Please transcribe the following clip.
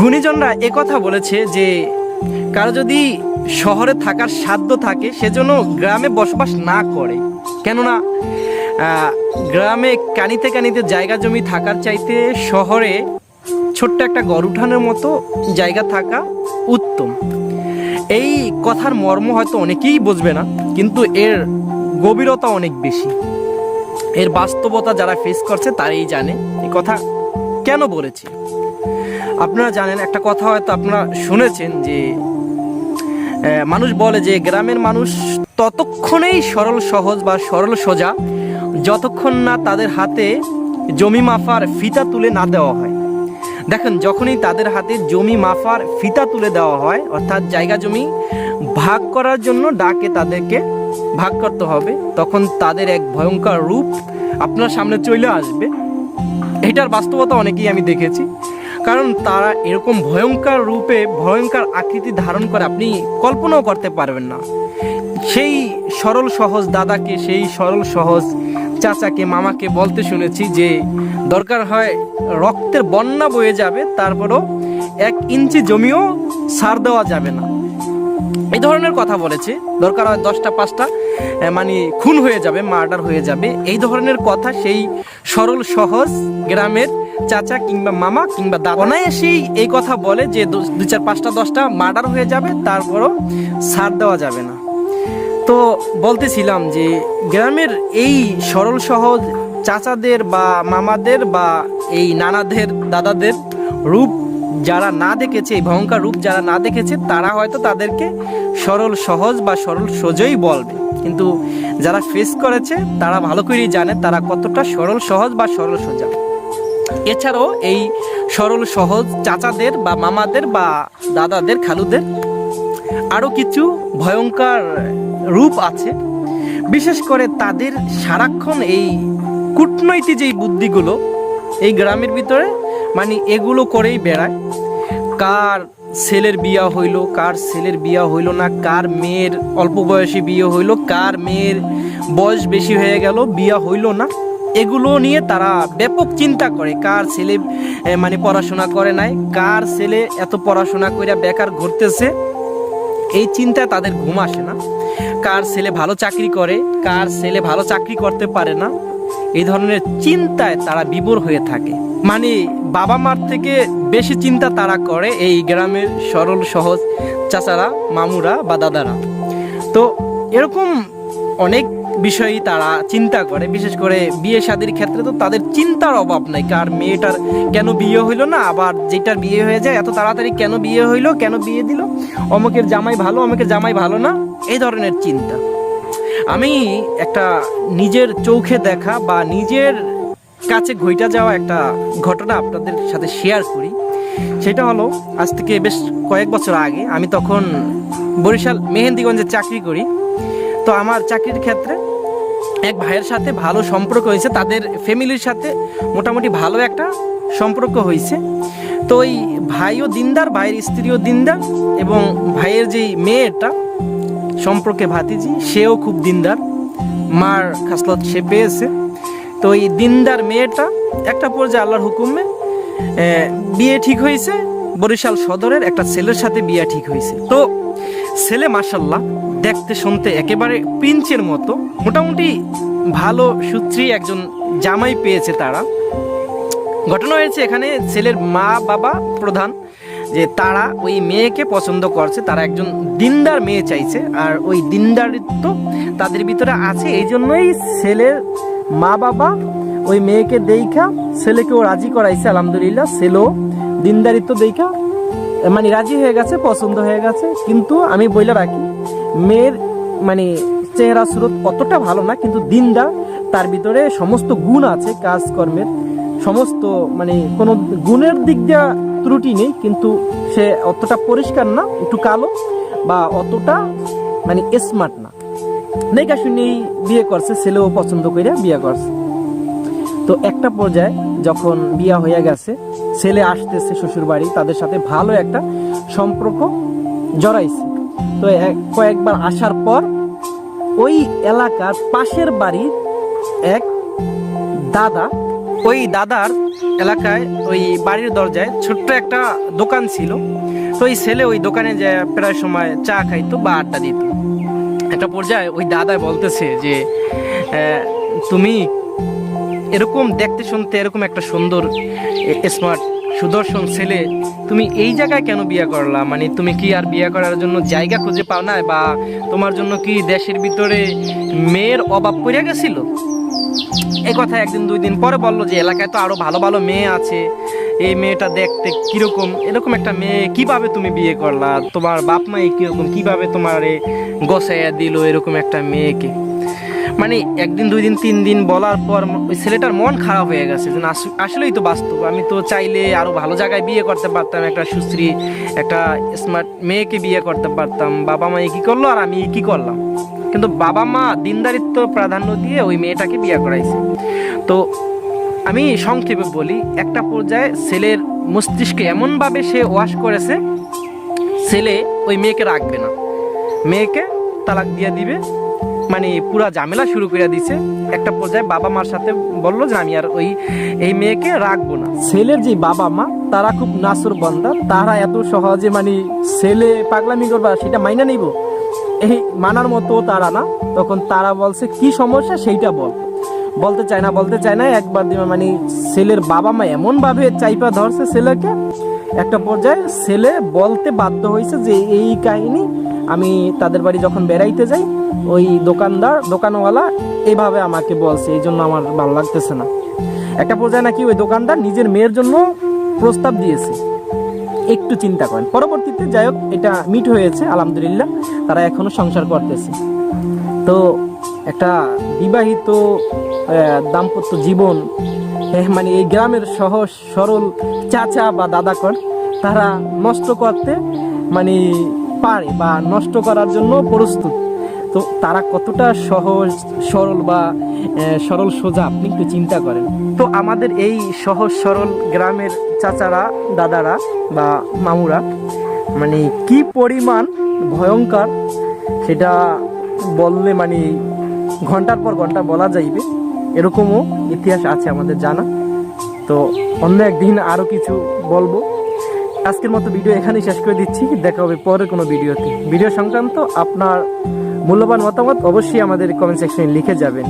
গুণীজনরা একথা বলেছে যে, কারও যদি শহরে থাকার সাধ্য থাকে সেজন্য গ্রামে বসবাস না করে। কেননা গ্রামে কানিতে কানিতে জায়গা জমি থাকার চাইতে শহরে ছোট্ট একটা গড় উঠানোর মতো জায়গা থাকা উত্তম। এই কথার মর্ম হয়তো অনেকেই বুঝবে না, কিন্তু এর গভীরতা অনেক বেশি। এর বাস্তবতা যারা ফেস করছে, তারাই জানে। এই কথা কেন বলেছে? আপনারা জানেন, একটা কথা হয়তো আপনারা শুনেছেন যে মানুষ বলে যে, গ্রামের মানুষ ততক্ষণেই সরল সহজ বা সরল সোজা, যতক্ষণ না তাদের হাতে জমি মাফার ফিতা তুলে না দেওয়া হয়। দেখেন, যখনই তাদের হাতে জমি মাফার ফিতা তুলে দেওয়া হয়, অর্থাৎ জায়গা জমি ভাগ করার জন্য ডাকে তাদেরকে ভাগ করতে হবে, তখন তাদের এক ভয়ঙ্কর রূপ আপনার সামনে চলে আসবে। এটার বাস্তবতা অনেকেই আমি দেখেছি। কারণ তারা এরকম ভয়ঙ্কর রূপে ভয়ঙ্কর আকৃতি ধারণ করে আপনি কল্পনাও করতে পারবেন না। সেই সরল সহজ দাদাকে, সেই সরল সহজ চাচাকে, মামাকে বলতে শুনেছি যে দরকার হয় রক্তের বন্যা বয়ে যাবে, তারপরও এক ইঞ্চি জমিও সার দেওয়া যাবে না। এই ধরনের কথা বলেছে। দরকার হয় দশটা, পাঁচটা মানে খুন হয়ে যাবে, মার্ডার হয়ে যাবে। এই ধরনের কথা সেই সরল সহজ গ্রামের চাচা কিংবা মামা কিংবা দাদা অনায়াসেই এই কথা বলে যে দু- চার পাঁচটা, দশটা মার্ডার হয়ে যাবে, তারপরও সার দেওয়া যাবে না। তো বলতেছিলাম যে গ্রামের এই সরল সহজ চাচাদের বা মামাদের বা এই নানাদের, দাদাদের রূপ যারা না দেখেছে, এই ভয়ঙ্কর রূপ যারা না দেখেছে, তারা হয়তো তাদেরকে সরল সহজ বা সরল সোজই বলবে। কিন্তু যারা ফেস করেছে, তারা ভালো করেই জানে তারা কতটা সরল সহজ বা সরল সোজা। এছাড়াও এই সরল সহজ চাচাদের বা মামাদের বা দাদাদের, খালুদের আরও কিছু ভয়ঙ্কর রূপ আছে। বিশেষ করে তাদের সারাক্ষণ এই কূটনৈতিক যেই বুদ্ধিগুলো এই গ্রামের ভিতরে মানে এগুলো করেই বেড়ায়। কার ছেলের বিয়া হইল, কার ছেলের বিয়া হইল না, কার মেয়ের অল্প বয়সে বিয়ে হইল, কার মেয়ের বয়স বেশি হয়ে গেল, বিয়া হইল না। এগুলো নিয়ে তারা ব্যাপক চিন্তা করে, কার ছেলে মানে পড়াশোনা করে নাই, কার ছেলে এত পড়াশোনা করে বেকার ঘুরতেছে। এই চিন্তায় তাদের ঘুম আসে না। কার ছেলে ভালো চাকরি করে, কার ছেলে ভালো চাকরি করতে পারে না। এই ধরনের চিন্তায় তারা বিবর হয়ে থাকে। মানে বাবা মার থেকে বেশি চিন্তা তারা করে এই গ্রামের সরল, সহজ চাচারা, মামুরা বা দাদারা। তো এরকম অনেক বিষয়ই তারা চিন্তা করে। বিশেষ করে বিয়ে শাদির ক্ষেত্রে তো তাদের চিন্তার অভাব নাই, কার মেয়েটার কেন বিয়ে হইল না? আবার যেটার বিয়ে হয়ে যায়, এত তাড়াতাড়ি কেন বিয়ে হইল, কেন বিয়ে দিল? অমুকের জামাই ভালো, অমুকের জামাই ভালো না? এই ধরনের চিন্তা। আমি একটা নিজের চোখে দেখা বা নিজের কাছে ঘইটা যাওয়া একটা ঘটনা আপনাদের সাথে শেয়ার করি। সেটা হলো, আজ থেকে বেশ কয়েক বছর আগে আমি তখন বরিশাল মেহেন্দিগঞ্জে চাকরি করি। তো আমার চাকরির ক্ষেত্রে এক ভাইয়ের সাথে ভালো সম্পর্ক হয়েছে, তাদের ফ্যামিলির সাথে মোটামুটি ভালো একটা সম্পর্ক হয়েছে। তো ওই ভাইও দিনদার, ভাইয়ের স্ত্রীও দিনদার এবং ভাইয়ের যেই মেয়েটা সম্পর্কে ভাতিজি, সেও খুব দিনদার। মার খাসলত সে পেয়েছে। তো এই দিনদার মেয়েটা একটা পর্যায়ে আল্লাহর হুকুমে বিয়ে ঠিক হয়েছে। বরিশাল সদরের একটা ছেলের সাথে বিয়ে ঠিক হয়েছে। তো ছেলে মাসাল্লাহ দেখতে শুনতে একেবারে প্রিন্সের মতো। মোটামুটি ভালো, সুত্রী একজন জামাই পেয়েছে তারা। ঘটনা হয়েছে এখানে ছেলের মা বাবা প্রধান, যে তারা ওই মেয়েকে পছন্দ করছে, তারা একজন দিনদার মেয়ে চাইছে, আর ওই দিনদারিত্ব তাদের ভিতরে আছে, এই জন্যই ছেলের মা বাবা ওই মেয়েকে দেখা ছেলেকেও রাজি করাইছে, আলহামদুলিল্লাহ, ছেলেও দিনদারিত্ব দেখা মানে রাজি হয়ে গেছে, পছন্দ হয়ে গেছে, কিন্তু আমি বইলে রাখি, মেয়ের মানে চেহারা স্রোত অতটা ভালো না, কিন্তু দিনদার, তার ভিতরে সমস্ত গুণ আছে কাজকর্মের। সমস্ত মানে কোনো গুণের দিক দিয়ে ত্রুটি নেই, কিন্তু সে অতটা পরিষ্কার না, একটু কালো, বা অতটা মানে স্মার্ট না। নেকা শুনেই বিয়ে করছে, ছেলেও পছন্দ করে বিয়ে করছে। তো একটা পর্যায়ে যখন বিয়া হয়ে গেছে ছেলে আসতেছে শ্বশুর বাড়ি তাদের সাথে ভালো একটা সম্পর্ক জড়াইছে। তো এক- কয়েকবার আসার পর ওই এলাকার পাশের বাড়ির এক দাদা, ওই দাদার এলাকায় ওই বাড়ির দরজায় ছোট্ট একটা দোকান ছিল। তো ওই ছেলে ওই দোকানে যে প্রায় সময় চা খাইতো বা আড্ডা দিত। একটা পর্যায়ে ওই দাদা বলতেছে যে তুমি এরকম দেখতে শুনতে এরকম একটা সুন্দর স্মার্ট সুদর্শন ছেলে। তুমি এই জায়গায় কেন বিয়ে করলা? মানে তুমি কি আর বিয়ে করার জন্য জায়গা খুঁজে পাও না বা তোমার জন্য কি দেশের ভিতরে মেয়ের অভাব পড়ে গেছিল? এই কথা একদিন দুই দিন পরে বলল যে, এলাকায় তো আরও ভালো ভালো মেয়ে আছে। এই মেয়েটা দেখতে কীরকম? এরকম একটা মেয়ে কীভাবে তুমি বিয়ে করলা? তোমার বাপ মা কীরকম? কীভাবে তোমার গোসাইয়া দিল এরকম একটা মেয়েকে? মানে একদিন দুই দিন তিন দিন বলার পর ওই ছেলেটার মন খারাপ হয়ে গেছে যে আসলেই তো বাস্তব। আমি তো চাইলে আরও ভালো জায়গায় বিয়ে করতে পারতাম, একটা সুশ্রী, একটা স্মার্ট মেয়েকে বিয়ে করতে পারতাম। বাবা মা কি করল আর আমি কি করলাম? কিন্তু বাবা মা দিনদারিত্ব প্রাধান্য দিয়ে ওই মেয়েটাকে বিয়ে করাইছে। তো আমি সংক্ষেপে বলি, একটা পর্যায়ে ছেলের মস্তিষ্কে এমনভাবে সে ওয়াশ করেছে, ছেলে ওই মেয়েকে রাখবে না। মেয়েকে তালাক দিয়ে দিবে মানে পুরা ঝামেলা শুরু করে দিছে। একটা পর্যায়ে বাবা মার সাথে বলল যে, আমি আর ওই, এই মেয়েকে রাখব না। ছেলের যে বাবা মা, তারা খুব নাসুর বন্দা তারা এত সহজে মানে ছেলে পাগলামি করবা, সেটা মাইনা নিব। এই মানার মতো তারা না। তখন তারা বলছে, কি সমস্যা সেইটা বল। বলতে চায় না, বলতে চায় না, একবার দিবে। মানে ছেলের বাবা মা এমন ভাবে চাইপা ধরছে ছেলেকে। একটা পর্যায়ে ছেলে বলতে বাধ্য হয়েছে যে, এই কাহিনী আমি তাদের বাড়ি যখন বেড়াইতে যাই, ওই দোকানদার, দোকানওয়ালা এইভাবে আমাকে বলছে, এই জন্য আমার ভালো লাগতেছে না। একটা পর্যায়ে নাকি ওই দোকানদার নিজের মেয়ের জন্য প্রস্তাব দিয়েছে। একটু চিন্তা করেন। পরবর্তীতে যাই হোক, এটা মিট হয়েছে, আলহামদুলিল্লাহ, তারা এখনও সংসার করতেছে। তো একটা বিবাহিত দাম্পত্য জীবন মানে এই গ্রামের সহজ সরল চাচা বা দাদাকর তারা নষ্ট করতে মানে পারে বা নষ্ট করার জন্য প্রস্তুত। তো তারা কতটা সহজ, সরল বা সরল সোজা আপনি একটু চিন্তা করেন। তো আমাদের এই সহজ, সরল গ্রামের চাচারা, দাদারা বা মামুরা মানে কি পরিমাণ ভয়ঙ্কর সেটা বললে মানে ঘণ্টার পর ঘণ্টা বলা যাইবে। এরকমও ইতিহাস আছে আমাদের জানা। তো অন্য একদিন আরও কিছু বলব। আজকের মতো ভিডিও এখানেই শেষ করে দিচ্ছি। দেখা হবে পরের কোনো ভিডিওতে। ভিডিও সংক্রান্ত আপনার মূল্যবান মতামত অবশ্যই আমাদের কমেন্ট সেকশনে লিখে যাবেন।